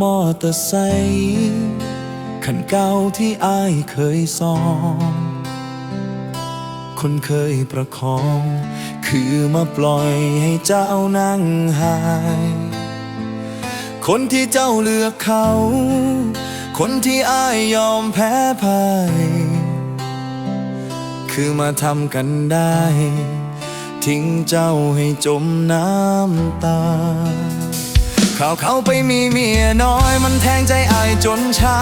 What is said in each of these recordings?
มอเตอร์ไซค์คันเก่าที่อายเคยซ้อม คนเคยประคอง คือมาปล่อยให้เจ้านั่งหาย คนที่เจ้าเลือกเขา คนที่อายยอมแพ้พ่าย คือมาทำกันได้ ทิ้งเจ้าให้จมน้ำตา ข่าวเขาไปมีเมียน้อย มันแทงใจอายจนชา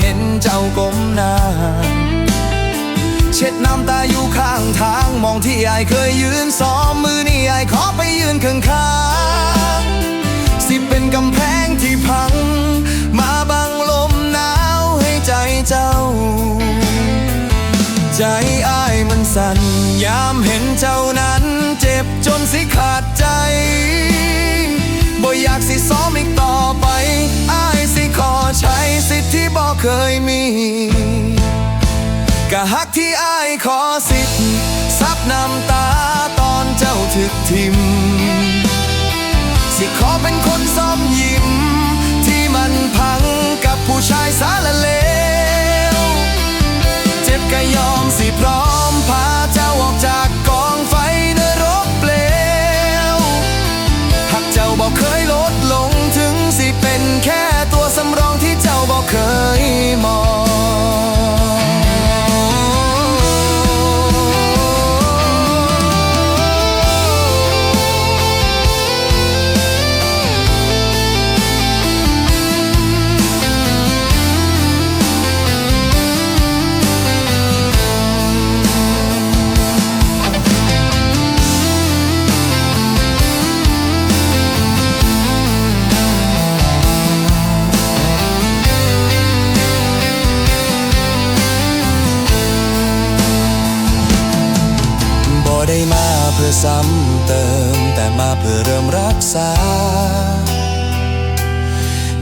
เห็นเจ้าก้มหน้า เช็ดน้ำตาอยู่ข้างทาง มองที่อายเคยยืนซ้อมมือนี่อายขอไปยืนข้างข้างๆสิเป็นกำแพงที่พัง มาบังลมหนาวให้ใจเจ้า ใจอายมันสั่น ยามเห็นเจ้านั้น เจ็บจนสิขาดใจ บ่อยากสิซ้อมอีกต่อไปอ้ายสิขอใช้สิทธิ์ที่บ่เคยมีกะฮักที่อ้ายขอสิทธิ์ซับน้ำตาตอนเจ้าถึกทิม สิขอเป็นคน ซ้ำเติมแต่มาเพื่อเริ่มรักษา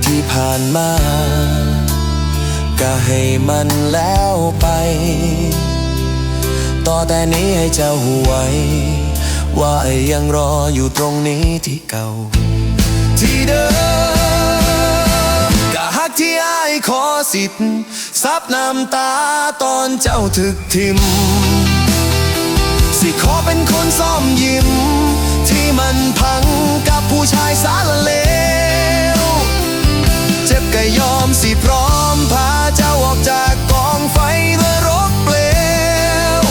ที่ผ่านมา ก็ให้มันแล้วไป ต่อแต่นี้ให้เจ้าหวย ว่าไอยังรออยู่ตรงนี้ที่เก่า ที่เดิมก็ฮักที่อ้ายขอสิทธิ์ซับน้ำตาตอนเจ้าถึกทิม สิขอเป็นคนซ่อมยิ้ม ที่มันพังกับผู้ชายสารเลว เจ็บก็ยอมสิพร้อมพาเจ้าออกจากกองไฟนรกเปลว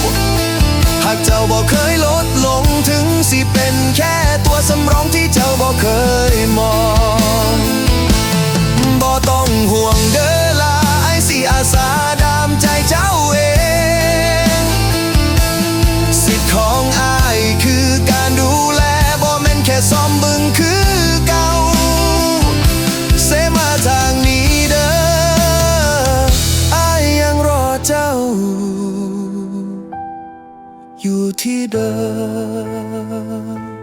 หากเจ้าบอกเคยลดลงถึงสิเป็นแค่ตัวสำรองที่เจ้าบอกเคย อยู่ที่เดิม